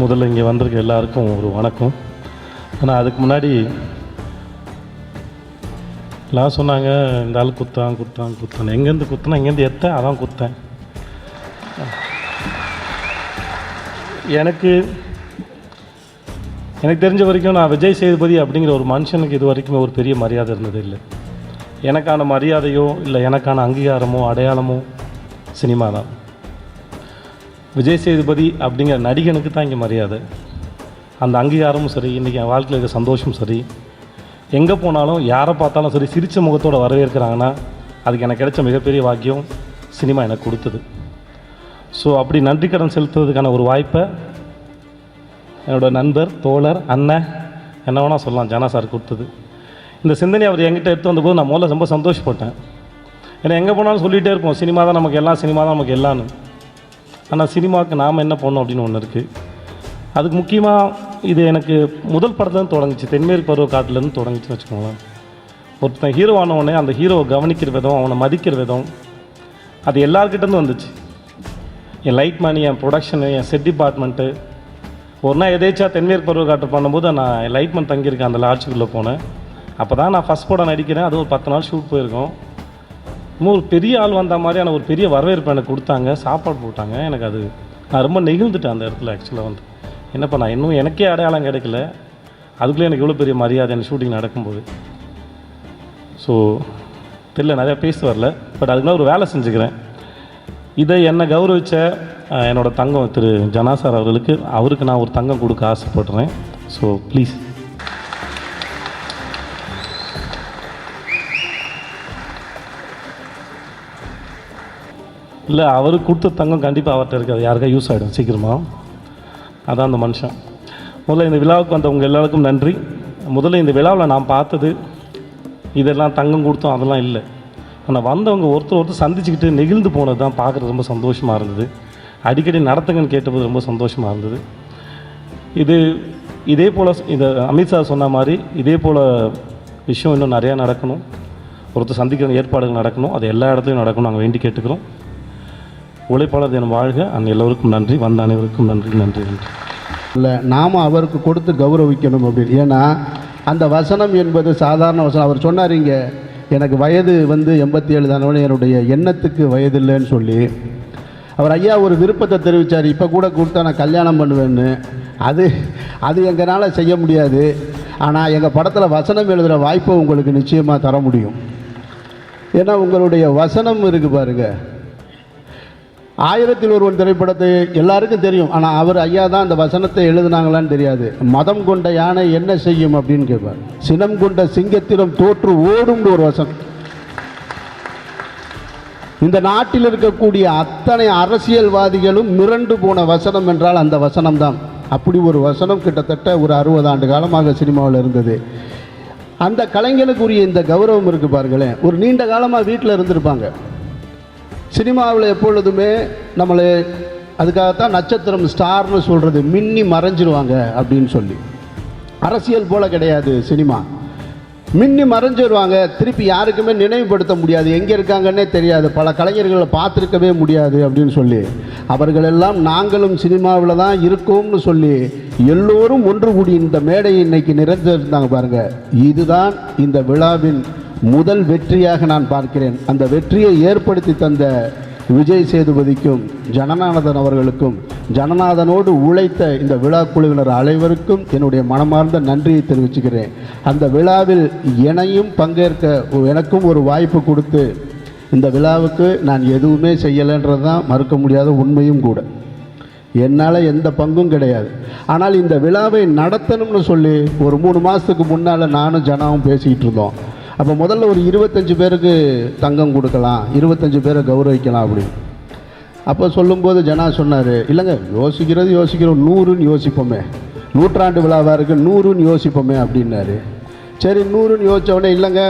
முதல்ல இங்கே வந்திருக்க எல்லாருக்கும் ஒரு வணக்கம். ஆனால் அதுக்கு முன்னாடி எல்லாம் சொன்னாங்க இந்த ஆள் குத்தான் குத்தான் குத்தான் எங்கேருந்து குத்துனா எங்கேருந்து எத்தேன் அதான் குத்தேன். எனக்கு எனக்கு தெரிஞ்ச வரைக்கும் நான் விஜய் சேதுபதி அப்படிங்கிற ஒரு மனுஷனுக்கு இது வரைக்குமே ஒரு பெரிய மரியாதை இருந்தது இல்லை. எனக்கான மரியாதையோ இல்லை எனக்கான அங்கீகாரமோ அடையாளமோ சினிமா தான். விஜய் சேதுபதி அப்படிங்கிற நடிகனுக்கு தான் இங்கே மரியாதை. அந்த அங்கீகாரமும் சரி இன்றைக்கி என் வாழ்க்கையில் இருக்க சந்தோஷமும் சரி. எங்கே போனாலும் யாரை பார்த்தாலும் சரி சிரித்த முகத்தோடு வரவேற்கிறாங்கன்னா அதுக்கு எனக்கு கிடைச்ச மிகப்பெரிய வாக்கியம் சினிமா எனக்கு கொடுத்தது. ஸோ அப்படி நன்றி கடன் செலுத்துறதுக்கான ஒரு வாய்ப்பை என்னோடய நண்பர் தோழர் அண்ணன் என்ன வேணால் சொல்லலாம் ஜனா சார் கொடுத்தது. இந்த சிந்தனை அவர் என்கிட்ட எடுத்து வந்தபோது நான் முதல்ல ரொம்ப சந்தோஷப்பட்டேன். ஏன்னா எங்கே போனாலும் சொல்லிகிட்டே இருப்போம் சினிமா தான் நமக்கு எல்லாம் சினிமா தான் நமக்கு எல்லாம்னு. ஆனால் சினிமாவுக்கு நாம் என்ன பண்ணோம் அப்படின்னு ஒன்று இருக்குது அதுக்கு முக்கியமாக இது எனக்கு முதல் படத்துலேருந்து தொடங்குச்சு. தென்மேற்கு பருவ காட்டிலேருந்து தொடங்குச்சுன்னு வச்சுக்கோங்களேன். ஒருத்தன் ஹீரோ ஆன அந்த ஹீரோவை கவனிக்கிற விதம் அவனை மதிக்கிற விதம் அது எல்லார்கிட்டேருந்து வந்துச்சு. என் லைட் மணி என் ப்ரொடக்ஷனு என் செட் டிபார்ட்மெண்ட்டு ஒரு நாள் எதேச்சா தென்மேற்கு பருவ காட்டு பண்ணும்போது நான் லைட்மன் தங்கியிருக்கேன் அந்த லாட்ஜுக்குள்ளே போனேன். அப்போ தான் நான் ஃபஸ்ட் படம் நடிக்கிறேன். அது ஒரு பத்து நாள் ஷூட் போயிருக்கோம். இன்னும் ஒரு பெரிய ஆள் வந்த மாதிரியான ஒரு பெரிய வரவேற்பு எனக்கு கொடுத்தாங்க. சாப்பாடு போட்டாங்க. எனக்கு அது நான் ரொம்ப நெகிழ்ந்துட்டேன் அந்த இடத்துல ஆக்சுவலாக வந்து. என்னப்பா நான் இன்னும் எனக்கே அடையாளம் கிடைக்கல. அதுக்குள்ளே எனக்கு இவ்வளோ பெரிய மரியாதை எனக்கு ஷூட்டிங் நடக்கும்போது. ஸோ தெரியல நிறையா பேச வரல. பட் அதுக்குள்ள ஒரு வேலை செஞ்சுக்கிறேன். இதை என்னை கௌரவித்த என்னோடய தங்கம் திரு ஜனாசார் அவர்களுக்கு அவருக்கு நான் ஒரு தங்கம் கொடுக்க ஆசைப்படுறேன். ஸோ ப்ளீஸ் இல்லை அவருக்கு கொடுத்த தங்கம் கண்டிப்பாக அவர்கிட்ட இருக்காது. யாருக்கா யூஸ் ஆகிடும் சீக்கிரமாக அதான் அந்த மனுஷன். முதல்ல இந்த விழாவுக்கு வந்தவங்க எல்லாருக்கும் நன்றி. முதல்ல இந்த விழாவில் நான் பார்த்தது இதெல்லாம் தங்கம் கொடுத்தோம் அதெல்லாம் இல்லை. ஆனால் வந்தவங்க ஒருத்தர் ஒருத்தர் சந்திச்சுக்கிட்டு நெகிழ்ந்து போனது தான் பார்க்குறது ரொம்ப சந்தோஷமாக இருந்தது. அடிக்கடி நடத்துங்கன்னு கேட்டபோது ரொம்ப சந்தோஷமாக இருந்தது. இது இதே போல் இந்த அமித்ஷா சொன்ன மாதிரி இதே போல் விஷயம் இன்னும் நிறையா நடக்கணும். ஒருத்தர் சந்திக்கிற ஏற்பாடுகள் நடக்கணும். அது எல்லா இடத்துலையும் நடக்கணும். நாங்கள் வேண்டி கேட்டுக்கிறோம். உழைப்பாளர் தினம் வாழ்க. அன் எல்லோருக்கும் நன்றி. வந்த அனைவருக்கும் நன்றி நன்றி நன்றி. இல்லை நாம் அவருக்கு கொடுத்து கௌரவிக்கணும் அப்படின்னு. ஏன்னா அந்த வசனம் என்பது சாதாரண வசனம். அவர் சொன்னார் இங்கே எனக்கு வயது வந்து எண்பத்தி ஏழு தானவனே என்னுடைய எண்ணத்துக்கு வயது இல்லைன்னு சொல்லி. அவர் ஐயா ஒரு விருப்பத்தை தெரிவித்தார் இப்போ கூட கொடுத்தா நான் கல்யாணம் பண்ணுவேன்னு. அது அது எங்களால் செய்ய முடியாது. ஆனால் எங்கள் படத்தில் வசனம் எழுதுகிற வாய்ப்பை உங்களுக்கு நிச்சயமாக தர முடியும். ஏன்னா உங்களுடைய வசனம் இருக்குது பாருங்கள் ஆயிரத்தில் ஒருவன் திரைப்படத்தை எல்லாருக்கும் தெரியும். ஆனால் அவர் ஐயா தான் அந்த வசனத்தை எழுதுனாங்களான்னு தெரியாது. மதம் கொண்ட யானை என்ன செய்யும் அப்படின்னு கேட்பார். சினம் கொண்ட சிங்கத்திடம் தோற்று ஓடும்னு ஒரு வசனம். இந்த நாட்டில் இருக்கக்கூடிய அத்தனை அரசியல்வாதிகளும் மிரண்டு போன வசனம் என்றால் அந்த வசனம் தான் அப்படி ஒரு வசனம் கிட்டத்தட்ட ஒரு அறுபது ஆண்டு காலமாக சினிமாவில் இருந்தது. அந்த கலைஞனுக்குரிய இந்த கௌரவம் இருக்குது பாருங்களேன். ஒரு நீண்ட காலமாக வீட்டில் இருந்திருப்பாங்க. சினிமாவில் எப்பொழுதுமே நம்மளை அதுக்காகத்தான் நட்சத்திரம் ஸ்டார்னு சொல்கிறது மின்னி மறைஞ்சிருவாங்க அப்படின்னு சொல்லி. அரசியல் போல் கிடையாது சினிமா. மின்னி மறைஞ்சிருவாங்க திருப்பி யாருக்குமே நினைவுபடுத்த முடியாது. எங்கே இருக்காங்கன்னே தெரியாது. பல கலைஞர்களை பார்த்துருக்கவே முடியாது அப்படின்னு சொல்லி. அவர்களெல்லாம் நாங்களும் சினிமாவில் தான் இருக்கோம்னு சொல்லி எல்லோரும் ஒன்று கூடி இந்த மேடையை இன்னைக்கு நிறைந்திருந்தாங்க பாருங்க. இதுதான் இந்த விழாவின் முதல் வெற்றியாக நான் பார்க்கிறேன். அந்த வெற்றியை ஏற்படுத்தி தந்த விஜய் சேதுபதிக்கும் ஜனநாதன் அவர்களுக்கும் ஜனநாதனோடு உழைத்த இந்த விழா குழுவினர் அனைவருக்கும் என்னுடைய மனமார்ந்த நன்றியை தெரிவிச்சுக்கிறேன். அந்த விழாவில் என்னையும் பங்கேற்க எனக்கும் ஒரு வாய்ப்பு கொடுத்து இந்த விழாவுக்கு நான் எதுவுமே செய்யலைன்றது தான் மறுக்க முடியாத உண்மையும் கூட. என்னால் எந்த பங்கும் கிடையாது. ஆனால் இந்த விழாவை நடத்தணும்னு சொல்லி ஒரு மூணு மாதத்துக்கு முன்னால் நானும் ஜனாவும் பேசிக்கிட்டு இருந்தோம். அப்போ முதல்ல ஒரு இருபத்தஞ்சு பேருக்கு தங்கம் கொடுக்கலாம் இருபத்தஞ்சு பேரை கௌரவிக்கலாம் அப்படின்னு அப்போ சொல்லும்போது ஜனா சொன்னார் இல்லைங்க யோசிக்கிறது யோசிக்கிறோம் நூறுன்னு யோசிப்போமே. நூற்றாண்டு விழாவாக இருக்குது நூறுன்னு யோசிப்போமே அப்படின்னாரு. சரி நூறுன்னு யோசித்தவொடனே இல்லைங்க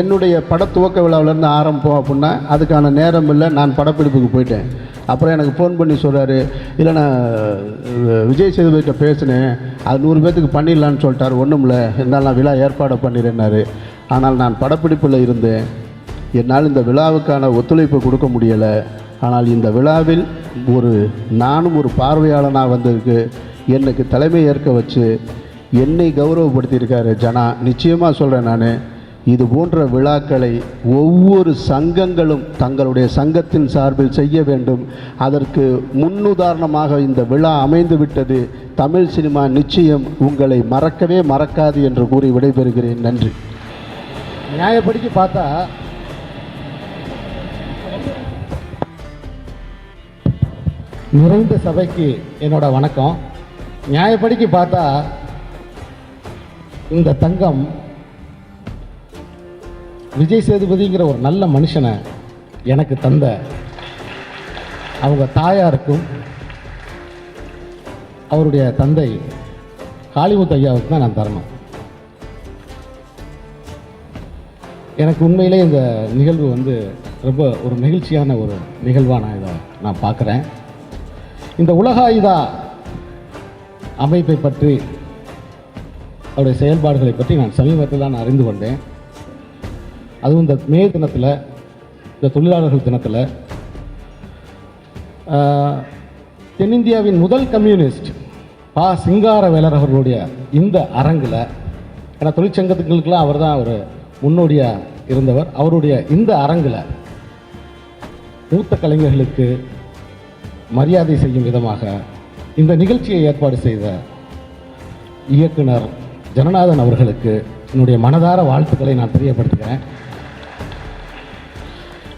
என்னுடைய படத்துவக்க விழாவிலேருந்து ஆரம்பம் அப்படின்னா அதுக்கான நேரம் இல்லை நான் படப்பிடிப்புக்கு போயிட்டேன். அப்புறம் எனக்கு ஃபோன் பண்ணி சொல்கிறாரு இல்லை நான் விஜய் சேதுபதிகிட்ட பேசினேன் அது நூறு பேர்த்துக்கு பண்ணிடலான்னு சொல்லிட்டாரு ஒன்றும் இல்லை இருந்தாலும் நான் விழா ஏற்பாடு பண்ணிடுறேன்னாரு. ஆனால் நான் படப்பிடிப்பில் இருந்தேன். என்னால் இந்த விழாவுக்கான ஒத்துழைப்பு கொடுக்க முடியலை. ஆனால் இந்த விழாவில் ஒரு நானும் ஒரு பார்வையாளனாக வந்திருக்கு. எனக்கு தலைமை ஏற்க வச்சு என்னை கௌரவப்படுத்தியிருக்காரு ஜனா. நிச்சயமாக சொல்கிறேன் நான். இது போன்ற விழாக்களை ஒவ்வொரு சங்கங்களும் தங்களுடைய சங்கத்தின் சார்பில் செய்ய வேண்டும். அதற்கு முன்னுதாரணமாக இந்த விழா அமைந்து விட்டது தமிழ் சினிமா நிச்சயம். உங்களை மறக்கவே மறக்காது என்று கூறி விடைபெறுகிறேன். நன்றி. நியாயப்படிக்கு பார்த்தா நிறைந்த சபைக்கு என்னோட வணக்கம். நியாயப்படிக்கு பார்த்தா இந்த தங்கம் விஜய் சேதுபதிங்கிற ஒரு நல்ல மனுஷனை எனக்கு தந்த. அவங்க தாயாருக்கும் அவருடைய தந்தை காளிமுத்து ஐயாவுக்கு தான் நான் தரணும். எனக்கு உண்மையிலே இந்த நிகழ்வு வந்து ரொம்ப ஒரு மகிழ்ச்சியான ஒரு நிகழ்வாக நான் இதை நான் பார்க்குறேன். இந்த உலக ஆயுதா அமைப்பை பற்றி அவருடைய செயல்பாடுகளை பற்றி நான் சமீபத்தில் தான் அறிந்து கொண்டேன். அதுவும் இந்த மே தினத்தில் இந்த தொழிலாளர்கள் தினத்தில் தென்னிந்தியாவின் முதல் கம்யூனிஸ்ட் பா. சிங்காரவேலர் அவர்களுடைய இந்த அரங்கில் ஏன்னா தொழிற்சங்கத்துக்களுக்கெல்லாம் அவர் தான் ஒரு முன்னோடியாக இருந்தவர். அவருடைய இந்த அரங்கில் மூத்த கலைஞர்களுக்கு மரியாதை செய்யும் விதமாக இந்த நிகழ்ச்சியை ஏற்பாடு செய்த இயக்குனர் ஜனநாதன் அவர்களுக்கு என்னுடைய மனதார வாழ்த்துக்களை நான் தெரியப்படுத்துகிறேன்.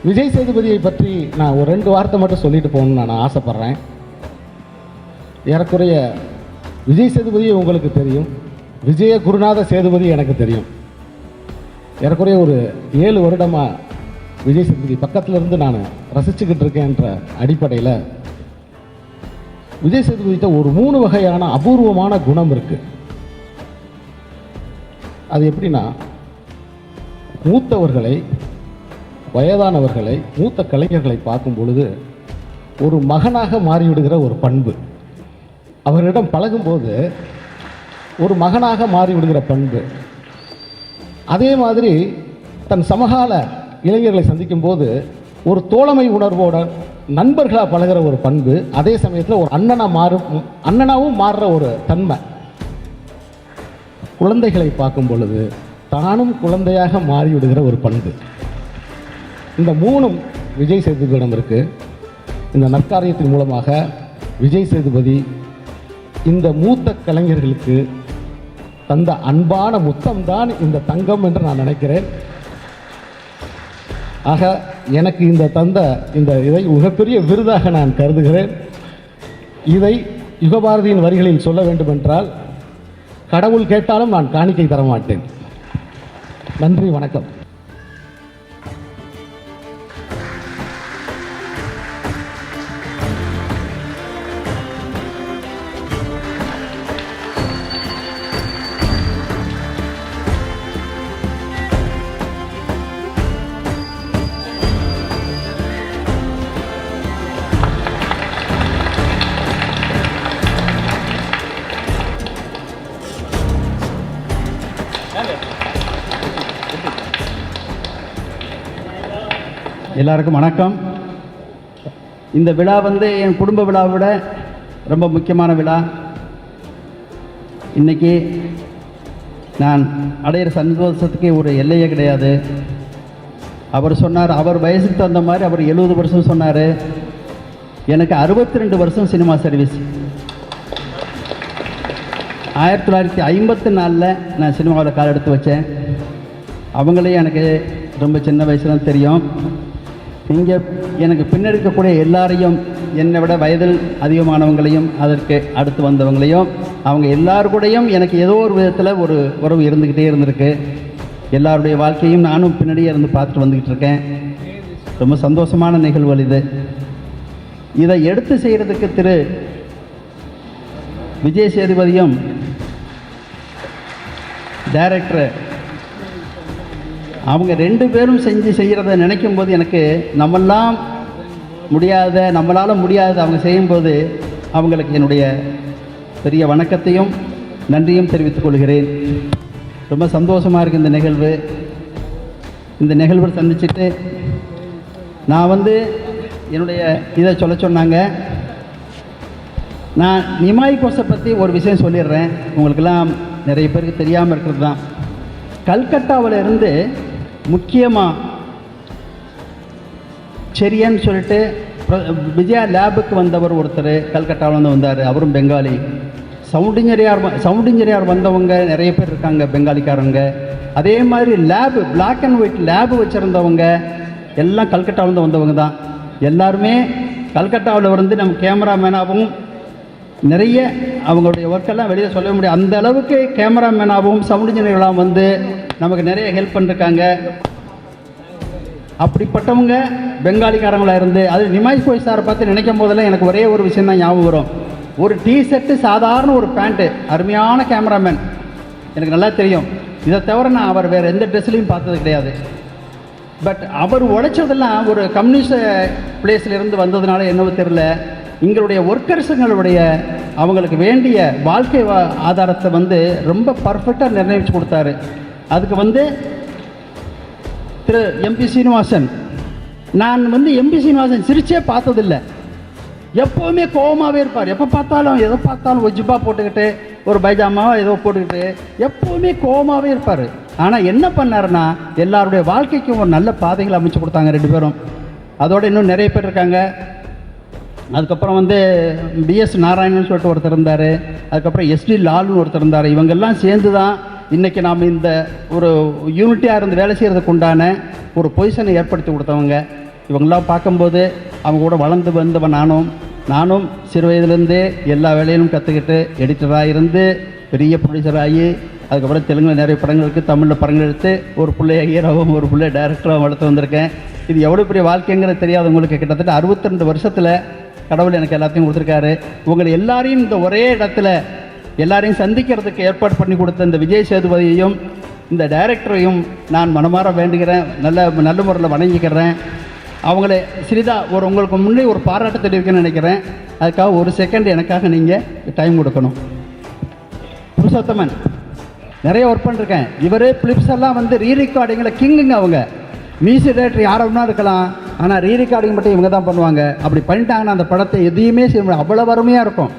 விஜய் சேதுபதியை பற்றி நான் ஒரு ரெண்டு வார்த்தை மட்டும் சொல்லிட்டு போகணும்னு நான் ஆசைப்பட்றேன். ஏறக்குறைய விஜய் சேதுபதியை உங்களுக்கு தெரியும். விஜய குருநாத சேதுபதி எனக்கு தெரியும். ஏறக்குறைய ஒரு ஏழு வருடமாக விஜய் சேதுபதி பக்கத்தில் இருந்து நான் ரசிச்சுக்கிட்டு இருக்கேன்ற அடிப்படையில் விஜய் சேதுபதிட்ட ஒரு மூணு வகையான அபூர்வமான குணம் இருக்குது அது எப்படின்னா மூத்தவர்களை வயதானவர்களை மூத்த கலைஞர்களை பார்க்கும் பொழுது ஒரு மகனாக மாறிவிடுகிற ஒரு பண்பு. அவரிடம் பழகும்போது ஒரு மகனாக மாறிவிடுகிற பண்பு. அதே மாதிரி தன் சமகால இளைஞர்களை சந்திக்கும் போது ஒரு தோழமை உணர்வோட நண்பர்களாக பழகுற ஒரு பண்பு அதே சமயத்தில் ஒரு அண்ணனாக மாறும் அண்ணனாகவும் மாறுற ஒரு தன்மை. குழந்தைகளை பார்க்கும் பொழுது தானும் குழந்தையாக மாறிவிடுகிற ஒரு பண்பு. இந்த மூணும் விஜய் சேதுபதியிடம் இருக்குது இந்த நற்காரியத்தின் மூலமாக விஜய் சேதுபதி இந்த மூத்த கலைஞர்களுக்கு தந்த அன்பான முத்தம் தான் இந்த தங்கம் என்று நான் நினைக்கிறேன். ஆக எனக்கு இந்த தந்த இந்த இதை மிகப்பெரிய விருதாக நான் கருதுகிறேன். இதை யுகபாரதியின் வரிகளில் சொல்ல வேண்டுமென்றால் கடவுள் கேட்டாலும் நான் காணிக்கை தரமாட்டேன். நன்றி வணக்கம். எல்லாருக்கும் வணக்கம். இந்த விழா வந்து என் குடும்ப விழாவை விட ரொம்ப முக்கியமான விழா. இன்னைக்கு நான் அடையிற சந்தோஷத்துக்கு ஒரு எல்லையே கிடையாது. அவர் சொன்னார் அவர் வயசுக்கு தகுந்த மாதிரி அவர் எழுபது வருஷம் சொன்னார். எனக்கு அறுபத்தி ரெண்டு வருஷம் சினிமா சர்வீஸ் ஆயிரத்தி தொள்ளாயிரத்தி ஐம்பத்தி நாலில் நான் சினிமாவில் கால் எடுத்து வச்சேன். அவங்களே எனக்கு ரொம்ப சின்ன வயசுல தான் தெரியும். இங்கே எனக்கு பின்னெடுக்கக்கூடிய எல்லாரையும் என்னை விட வயதில் அதிகமானவங்களையும் அதற்கு அடுத்து வந்தவங்களையும் அவங்க எல்லாருக்கூடையும் எனக்கு ஏதோ ஒரு விதத்தில் ஒரு உறவு இருந்துக்கிட்டே இருந்திருக்கு. எல்லாருடைய வாழ்க்கையும் நானும் பின்னாடியே இருந்து பார்த்துட்டு வந்துக்கிட்டு இருக்கேன். ரொம்ப சந்தோஷமான நிகழ்வுகள் இது. இதை எடுத்து செய்கிறதுக்கு திரு விஜய் சேதுபதியும் டைரக்டர் அவங்க ரெண்டு பேரும் செஞ்சு செய்கிறத நினைக்கும் போது எனக்கு நம்மெல்லாம் முடியாத நம்மளால் முடியாத அவங்க செய்யும்போது அவங்களுக்கு என்னுடைய பெரிய வணக்கத்தையும் நன்றியும் தெரிவித்துக் கொள்கிறேன். ரொம்ப சந்தோஷமாக இருக்குது இந்த நிகழ்வு. இந்த நிகழ்வை சந்திச்சுட்டு நான் வந்து என்னுடைய இதை சொல்ல சொன்னாங்க. நான் நிமாய் கோஸை பற்றி ஒரு விஷயம் சொல்லிடுறேன். உங்களுக்கெல்லாம் நிறைய பேருக்கு தெரியாமல் இருக்கிறது தான். கல்கட்டாவில் இருந்து முக்கியமாக செரியன்னு சொல்லிட்டு விஜயா லேபுக்கு வந்தவர் ஒருத்தர் கல்கட்டாவில் வந்து வந்தார். அவரும் Bengali. Sound engineer sound engineer வந்தவங்க நிறைய பேர் இருக்காங்க பெங்காலிக்காரங்க. அதே மாதிரி lab black and white lab வச்சுருந்தவங்க எல்லாம் கல்கட்டாவிலேருந்து வந்தவங்க தான். எல்லாருமே கல்கட்டாவில் இருந்து நம்ம கேமராமேனாகவும் நிறைய அவங்களுடைய ஒர்க்கெல்லாம் வெளியே சொல்ல முடியும் அந்த அளவுக்கு கேமராமேனாகவும் சவுண்ட் இன்ஜினியர்களாகவும் வந்து நமக்கு நிறைய ஹெல்ப் பண்ணிருக்காங்க. அப்படிப்பட்டவங்க பெங்காலிக்காரங்களாக இருந்து அது நிமாய் போய் சாரை பார்த்து நினைக்கும் போதெல்லாம் எனக்கு ஒரே ஒரு விஷயம் தான் ஞாபகம் வரும். ஒரு டிஷர்ட்டு சாதாரண ஒரு பேண்ட்டு அருமையான கேமராமேன் எனக்கு நல்லா தெரியும். இதை தவிர நான் அவர் வேறு எந்த ட்ரெஸ்லையும் பார்த்தது கிடையாது. பட் அவர் உழைச்சதெல்லாம் ஒரு கம்யூனிஸ்ட் பிளேஸ்லேருந்து வந்ததுனால என்னவோ தெரில எங்களுடைய ஒர்க்கர்ஸுங்களுடைய அவங்களுக்கு வேண்டிய வாழ்க்கை ஆதாரத்தை வந்து ரொம்ப பர்ஃபெக்டாக நிர்ணயித்து கொடுத்தாரு. அதுக்கு வந்து திரு எம்பி சீனிவாசன். நான் வந்து எம்பி சீனிவாசன் சிரிச்சே பார்த்ததில்லை. எப்போவுமே கோவமாகவே இருப்பார். எப்போ பார்த்தாலும் எதை பார்த்தாலும் ஒரு ஜிப்பா போட்டுக்கிட்டு ஒரு பைஜாமாவோ ஏதோ போட்டுக்கிட்டு எப்போவுமே கோவமாகவே இருப்பார். ஆனால் என்ன பண்ணாருன்னா எல்லாருடைய வாழ்க்கைக்கும் ஒரு நல்ல பாதைகளை அமைச்சு கொடுத்தாங்க ரெண்டு பேரும். அதோடு இன்னும் நிறைய பேர் இருக்காங்க. அதுக்கப்புறம் வந்து பிஎஸ் நாராயணன் சொல்லிட்டு ஒருத்தர் இருந்தார். அதுக்கப்புறம் எஸ்டி லால்னு ஒருத்தர் இருந்தார். இவங்கெல்லாம் சேர்ந்து தான் இன்றைக்கி நாம் இந்த ஒரு யூனிட்டியாக இருந்து வேலை செய்கிறதுக்கு உண்டான ஒரு பொசிஷனை ஏற்படுத்தி கொடுத்தவங்க. இவங்கெல்லாம் பார்க்கும்போது அவங்க கூட வளர்ந்து வந்தவன் நானும் நானும் சிறு வயதுலேருந்தே எல்லா வேலையிலும் கற்றுக்கிட்டு எடிட்டராக இருந்து பெரிய ப்ரொடியூசராகி அதுக்கப்புறம் தெலுங்கில் நிறைய படங்களுக்கு தமிழில் படங்கள் எடுத்து ஒரு பிள்ளைய ஹீரோவும் ஒரு பிள்ளை டைரக்டராகவும் வளர்த்து வந்திருக்கேன். இது எவ்வளோ பெரிய வாழ்க்கைங்கிறது தெரியாதவங்களுக்கு கிட்டத்தட்ட 62 வருஷத்தில் கடவுள் எனக்கு எல்லாத்தையும் கொடுத்துருக்காரு. உங்களை எல்லாரையும் இந்த ஒரே இடத்துல எல்லாரையும் சந்திக்கிறதுக்கு ஏற்பாடு பண்ணி கொடுத்த இந்த விஜய் சேதுபதியையும் இந்த டைரக்டரையும் நான் மனமாற வேண்டுகிறேன். நல்ல நல்ல முறையில் வணங்கிக்கிறேன். அவங்கள சிறிதாக ஒரு உங்களுக்கு முன்னே ஒரு பாராட்டு தெரிவிக்கணும்னு நினைக்கிறேன். அதுக்காக ஒரு செகண்ட் எனக்காக நீங்கள் டைம் கொடுக்கணும். புருஷோத்தமன் நிறைய ஒர்க் பண்ணிருக்கேன். இவர் பிலிப்ஸ் எல்லாம் வந்து ரீ ரெக்கார்டிங்கில் கிங்குங்க அவங்க. மியூசிக் டைரக்டர் யார் இருக்கலாம். ஆனால் ரீ ரெக்கார்டிங் மட்டும் இவங்க தான் பண்ணுவாங்க. அப்படி பண்ணிட்டாங்கன்னா அந்த படத்தை எதையுமே செய்ய முடியாது. அவ்வளோ அருமையாக இருக்கும்.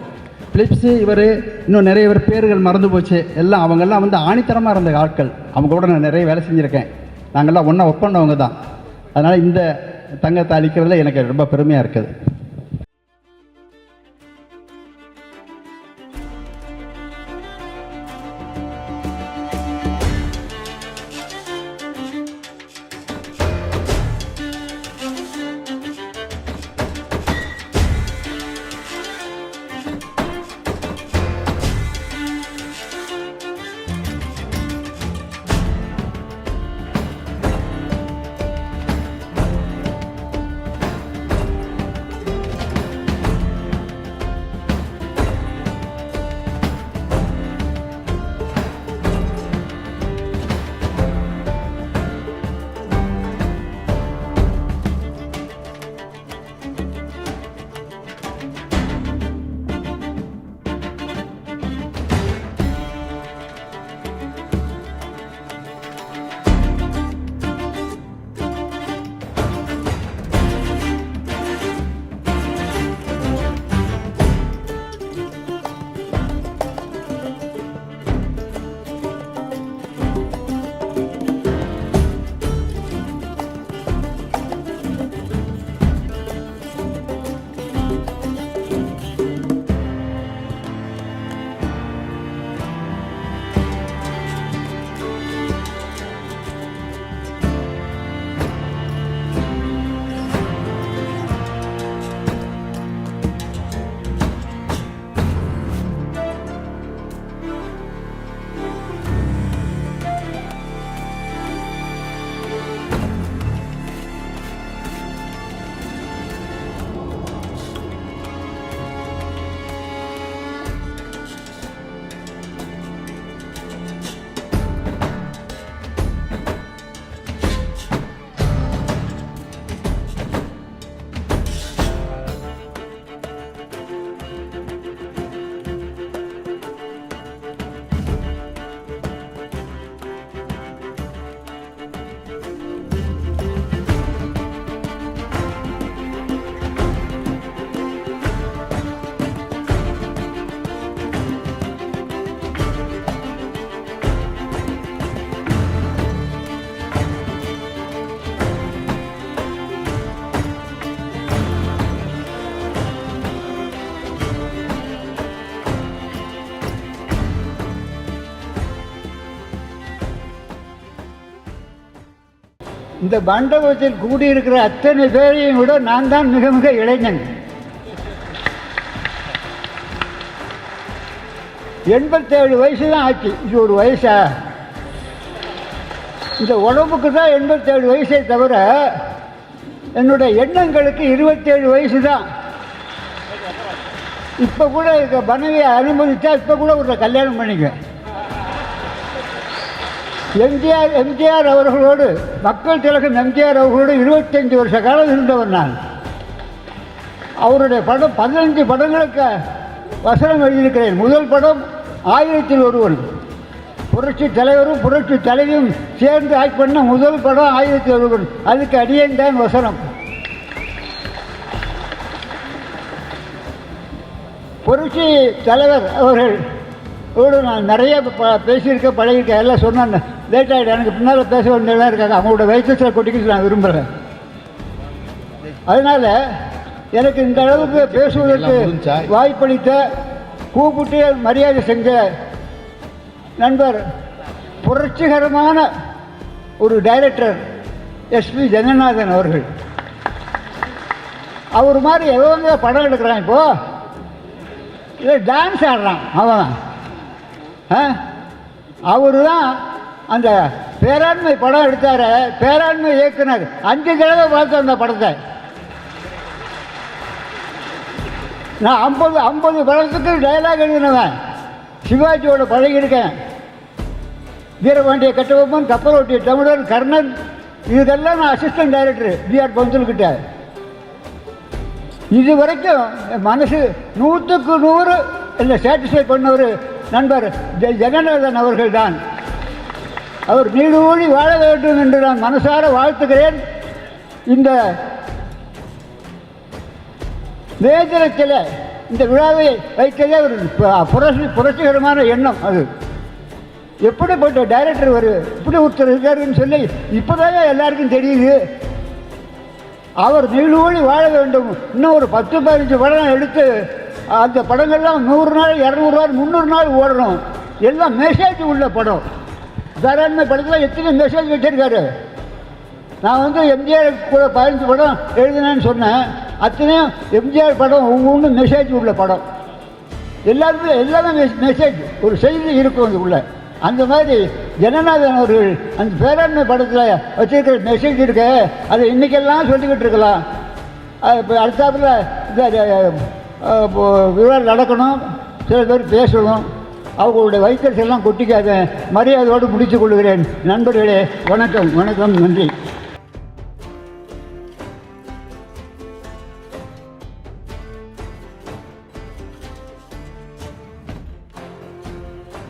பிலிப்ஸு இவர் இன்னும் நிறைய பேர் பேர்கள் மறந்து போச்சு. எல்லாம் அவங்கெல்லாம் வந்து ஆணித்தரமாக இருந்த ஆட்கள். அவங்க கூட நான் நிறைய வேலை செஞ்சுருக்கேன். நாங்கள்லாம் ஒன்றா ஒர்க் பண்ணவங்க தான். அதனால் இந்த தங்கத்தை அளிக்கிறதுல எனக்கு ரொம்ப பெருமையாக இருக்குது. இந்த மண்டபத்தில் கூடியிருக்கிற அத்தனை பேரையும் விட நான் தான் மிக மிக இளைஞன். எண்பத்தேழு வயசு தான் ஆச்சு. இது ஒரு வயசா? இந்த உடம்புக்கு தான் எண்பத்தேழு வயசே தவிர என்னுடைய எண்ணங்களுக்கு இருபத்தேழு வயசு தான் இப்போ கூட இருக்க மனைவியை அனுமதித்தா இப்போ கூட ஒரு கல்யாணம் பண்ணிக்குவேன். எம்ஜிஆர் எம்ஜிஆர் அவர்களோடு மக்கள் திலகம் எம்ஜிஆர் அவர்களோடு இருபத்தஞ்சு வருஷ காலம் இருந்தவர் நான். அவருடைய படம் பதினஞ்சு படங்களுக்கு வசனம் எழுதியிருக்கிறேன். முதல் படம் ஆயிரத்தில் ஒருவன். புரட்சி தலைவரும் புரட்சி தலைவியும் சேர்ந்து ஆக்ட் பண்ண முதல் படம் ஆயிரத்தில் ஒருவன். அதுக்கு அடியேன் தான் வசனம். புரட்சி தலைவர் அவர்கள் நான் நிறைய ப- பேசியிருக்கேன் பழகியிருக்கேன் எல்லாம் சொன்னாங்க லேட் ஆகிடும் எனக்கு பின்னால் பேச வேண்டியதெல்லாம் இருக்காங்க. அவங்களோட வயசத்தில் கொட்டிக்கிட்டு நான் விரும்புகிறேன் அதனால் எனக்கு இந்த அளவுக்கு பேசுவதற்கு வாய்ப்பளித்த கூப்பிட்டு மரியாதை செஞ்ச நண்பர் புரட்சிகரமான ஒரு டைரக்டர் எஸ்பி ஜெகநாதன் அவர்கள். அவர் மாதிரி எவங்க படம் எடுக்கிறான் இப்போது இல்லை டான்ஸ் ஆடுறான். அவன் ஆ? அவர் தான் அந்த பேராண்மை படம் எடுத்தார். பேராண்மை இயக்குனர். அஞ்சு தடவை பார்த்தேன் அந்த படத்தை. நான் ஐம்பது ஐம்பது படத்துக்கு டைலாக் எழுதினவன். சிவாஜியோட பழகியிருக்கேன். வீரபாண்டிய கட்டபொம்மன் கப்பலோட்டிய தமிழன் கர்ணன் இதுக்கெல்லாம் நான் அசிஸ்டன்ட் டைரக்டர் பிஆர் பந்துல்கிட்ட. இது வரைக்கும் என் மனசு நூற்றுக்கு நூறு இல்லை சாட்டிஸ்ஃபை பண்ணவர் நண்பர் ஜெ ஜெகநாதன் அவர்கள் தான் அவர் நீடூழி வாழ வேண்டும் என்று நான் மனசார வாழ்த்துகிறேன். இந்த வேதனத்தில் இந்த விழாவை வைத்ததே ஒரு புரட்சி புரட்சிகரமான எண்ணம் அது. எப்படிப்பட்ட டைரக்டர் ஒரு இப்படி ஒருத்தர் இருக்காருன்னு சொல்லி இப்போதான் எல்லாருக்கும் தெரியுது. அவர் நீளூழி வாழ வேண்டும். இன்னும் ஒரு பத்து பதினஞ்சு படம் எடுத்து அந்த படங்கள்லாம் நூறு நாள் இரநூறு நாள் முந்நூறு நாள் ஓடணும். எல்லாம் மெசேஜ் உள்ள படம். தாராண்மை படத்தில் எத்தனை மெசேஜ் வச்சிருக்காரு நான் வந்து எம்ஜிஆர் கூட பதினஞ்சு படம் எழுதினேன்னு சொன்னேன். அத்தனையும் எம்ஜிஆர் படம் ஒவ்வொன்றும் மெசேஜ் உள்ள படம். எல்லாருமே எல்லாமே மெசேஜ் ஒரு செய்தி இருக்கும் அது உள்ள அந்த மாதிரி ஜனநாதன் அவர்கள் அந்த பேராண்மை படத்தில் வச்சிருக்கிற மெசேஜ் இருக்கு அதை இன்றைக்கெல்லாம் சொல்லிக்கிட்டு இருக்கலாம். இப்போ அடுத்தாப்பில் இந்த விழா நடக்கணும் சில பேர் பேசணும். அவர்களோட வைத்தியத்தை எல்லாம் கொட்டிக்காத மரியாதையோடு முடித்துக் கொள்கிறேன். நண்பர்களே வணக்கம் வணக்கம் நன்றி.